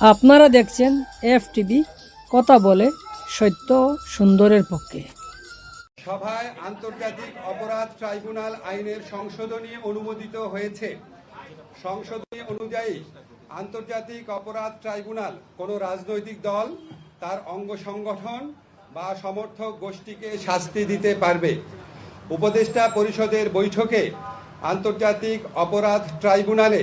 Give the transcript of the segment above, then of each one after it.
আপনারা দেখছেন F TV কথা বলে সত্য সুন্দরের পক্ষে। সভায় আন্তর্জাতিক অপরাধ ট্রাইব্যুনাল আইনের সংশোধনী অনুমোদিত হয়েছে। সংশোধনী অনুযায়ী আন্তর্জাতিক অপরাধ ট্রাইব্যুনাল কোনো রাজনৈতিক দল, তার অঙ্গ সংগঠন বা সমর্থক গোষ্ঠীকে শাস্তি দিতে পারবে। উপদেষ্টা পরিষদের বৈঠকে আন্তর্জাতিক অপরাধ ট্রাইব্যুনালে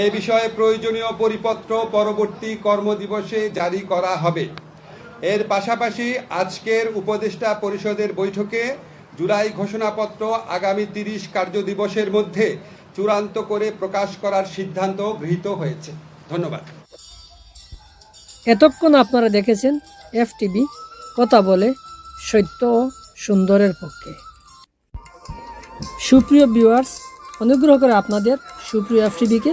এ বিষয়ে প্রয়োজনীয় পরিপত্র পরবর্তী কর্মদিবসে জারি করা হবে। এর পাশাপাশি আজকের উপদেষ্টা পরিষদের বৈঠকে জুলাই ঘোষণাপত্র আগামী তিরিশ কার্যদিবসের মধ্যে চূড়ান্ত করে প্রকাশ করার সিদ্ধান্ত গৃহীত হয়েছে। ধন্যবাদ। এতক্ষণ আপনারা দেখেছেন এফ টিভি কথা বলে সত্য ও সুন্দরের পক্ষে। সুপ্রিয় ভিউয়ার্স, অনুগ্রহ করে আপনাদের সুপ্রিয় এফ টিভিকে